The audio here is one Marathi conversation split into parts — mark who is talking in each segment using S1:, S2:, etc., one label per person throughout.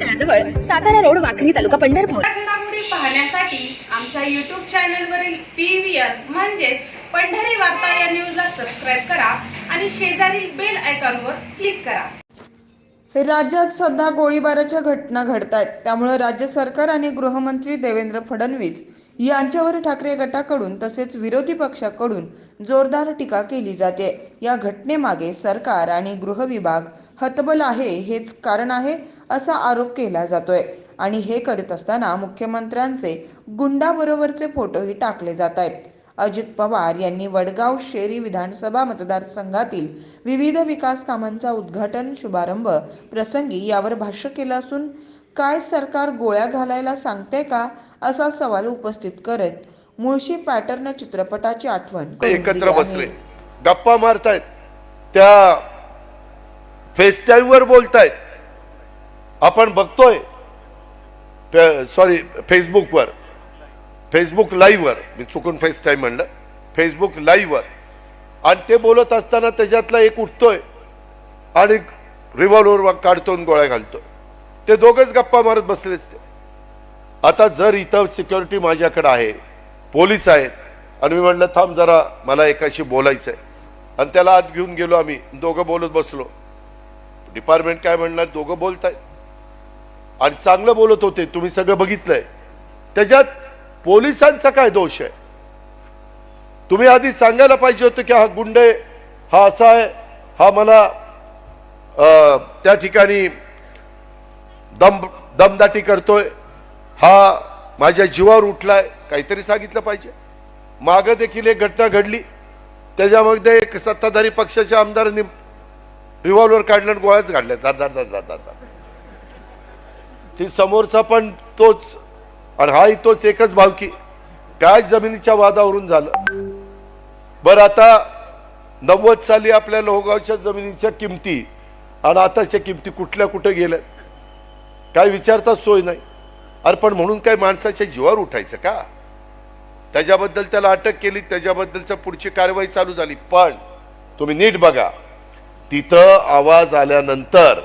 S1: तळाजवळ सातारा रोड वाखरी तालुका पंढरपूर.
S2: पाहण्यासाठी आमच्या युट्यूब चॅनलवरील पी व्ही आर म्हणजेच पंढरी वार्ता या न्यूजला सबस्क्राईब करा आणि शेजारील बेल आयकॉनवर क्लिक करा.
S3: राज्यात सध्या गोळीबाराच्या घटना घडत आहेत त्यामुळे राज्य सरकार आणि गृहमंत्री देवेंद्र फडणवीस यांच्यावर ठाकरे गटाकडून तसेच विरोधी पक्षाकडून जोरदार टीका केली जाते. या घटनेमागे सरकार आणि गृह विभाग हतबल आहे हेच कारण आहे असा आरोप केला जातोय. आणि हे करत असताना मुख्यमंत्र्यांचे गुंडाबरोबरचे फोटोही टाकले जात आहेत. अजित पवार यांनी वडगाव शेरी विधानसभा मतदारसंघातील विविध विकास कामांचा उद्घाटन शुभारंभ प्रसंगी यावर भाष्य केलं असून काय सरकार गोळ्या घालायला सांगते का असा सवाल उपस्थित करत मुळशी पॅटर्न चित्रपटाची आठवण
S4: एकत्र. बसले. गप्पा मारतायत. त्या फेस वर बोलतायत. आपण बघतोय. सॉरी फेसबुकवर फेसबुक लाईव्हवर मी चुकून फेस टाईम म्हणलं फेसबुक लाईव्हवर आणि ते बोलत असताना त्याच्यातला एक उठतोय. आणि रिव्हॉल्वर काढतो आणि गोळ्या घालतोय. ते दोघंच गप्पा मारत बसलेच ते. आता जर इथं सिक्युरिटी माझ्याकडे आहे पोलीस आहेत आणि मी म्हणलं थांब जरा मला एकाशी बोलायचं आहे आणि त्याला आत घेऊन गेलो आम्ही दोघं बोलत बसलो. डिपार्टमेंट काय म्हणणार दोघं बोलतायत. आणि चांगलं बोलत होते तुम्ही सगळं बघितलंय. त्याच्यात पोलिसांचा काय दोष आहे? तुम्ही आधी सांगायला पाहिजे होतं की हा गुंड आहे हा असा आहे हा मला त्या ठिकाणी दम दमदाटी करतोय. हा माझ्या जीवावर उठलाय. काहीतरी सांगितलं पाहिजे. मागं देखील एक घटना घडली. त्याच्यामध्ये एक सत्ताधारी पक्षाच्या आमदारांनी रिव्हॉल्वर काढलं आणि गोळ्याच काढल्या. जातात जात जात ती समोरचा पण तोच आणि हाही तोच एकच भावकी. काय जमिनीच्या वादावरून झालं. बरं आता नव्वद साली आपल्या लोहगावच्या जमिनीच्या किमती आणि आताच्या किमती कुठल्या कुठे गेल्या काय विचारता सोय नाही. अरे पण म्हणून काय माणसाच्या जीवावर उठायचं का? त्याच्याबद्दल त्याला अटक केली त्याच्याबद्दलच्या पुढची कारवाई चालू झाली. पण तुम्ही नीट बघा तिथं आवाज आल्यानंतर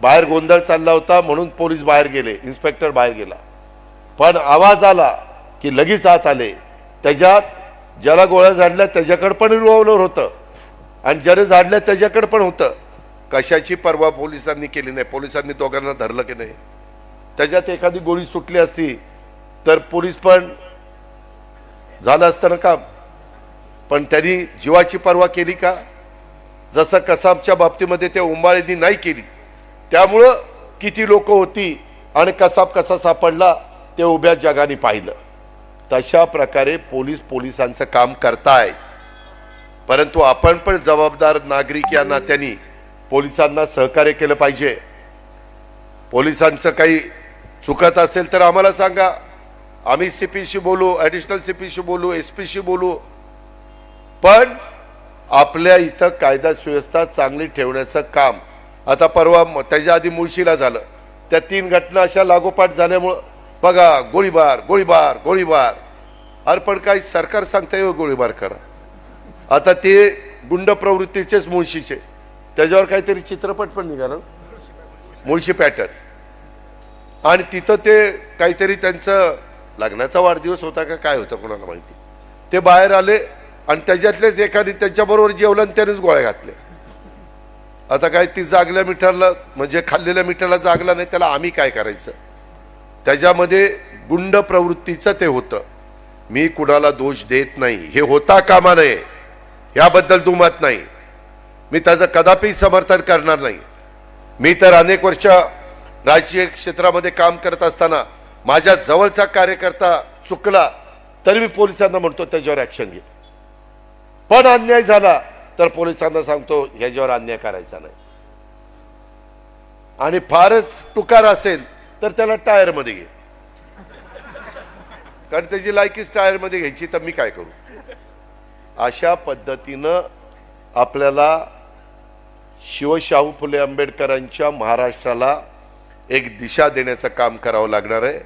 S4: बाहेर गोंधळ चालला होता म्हणून पोलीस बाहेर गेले इन्स्पेक्टर बाहेर गेला. पण आवाज आला की लगेच आत आले. त्याच्यात ज्याला गोळ्या झाडल्या त्याच्याकडे पण रिव्हॉल्वर होतं. आणि ज्याने झाडल्या त्याच्याकडे पण होतं. कशाची परवा पोलिसांनी केली नाही? पोलिसांनी दोघांना धरलं की नाही? त्याच्यात एखादी गोळी सुटली असती तर पोलीस पण झालं असतं ना काम. पण त्यांनी जीवाची पर्वा केली का? जसं कसाबच्या बाबतीमध्ये त्या उंबाळ्यांनी नाही केली. त्यामुळं किती लोक होती आणि कसाब कसा सापडला ते उभ्या जगाने पाहिलं. तशा प्रकारे पोलीस पोलिसांचं काम करतायत. परंतु आपण पण जबाबदार नागरिक या नात्याने पोलिसांना सहकार्य केलं पाहिजे. पोलिसांचं काही चुकत असेल तर आम्हाला सांगा. आम्ही सीपीशी बोलू ॲडिशनल सीपीशी बोलू एस पीशी बोलू. पण आपल्या इथं कायदा सुव्यवस्था चांगली ठेवण्याचं काम. आता परवा त्याच्या आधी मुळशीला झालं. त्या तीन घटना अशा लागोपाठ झाल्यामुळं बघा गोळीबार गोळीबार गोळीबार. अरे पण काही सरकार सांगता येऊ हो गोळीबार करा आता ते गुंड प्रवृत्तीचेच मुळशीचे. त्याच्यावर काहीतरी चित्रपट पण निघालं. मुळशी पॅटर्न. आणि तिथं ते काहीतरी त्यांचं लग्नाचा वाढदिवस होता का काय होतं कोणाला माहिती. ते बाहेर आले आणि त्याच्यातलेच एखादी त्यांच्याबरोबर जेवलं आणि त्यानेच गोळ्या घातल्या. आता काय ती जागल्या मिठाला म्हणजे खाल्लेल्या मिठाला जागला नाही त्याला आम्ही काय करायचं? त्याच्यामध्ये गुंड प्रवृत्तीचं ते होतं. मी कुणाला दोष देत नाही. हे होता कामा नये. याबद्दल दुमत नाही. मी त्याचं कदापि समर्थन करणार नाही. मी तर अनेक वर्ष राजकीय क्षेत्रामध्ये काम करत असताना माझ्या जवळचा कार्यकर्ता चुकला तरी मी पोलिसांना म्हणतो त्याच्यावर ॲक्शन घे. पण अन्याय झाला तर पोलिसांना सांगतो ह्याच्यावर अन्याय करायचा नाही. आणि फारच टुकार असेल तर त्याला टायरमध्ये घे. कारण त्याची लायकीच टायरमध्ये घ्यायची तर मी काय करू? अशा पद्धतीनं आपल्याला शिवशाहू फुले आंबेडकरांच्या महाराष्ट्राला एक दिशा देण्याचं काम करावं लागणार आहे.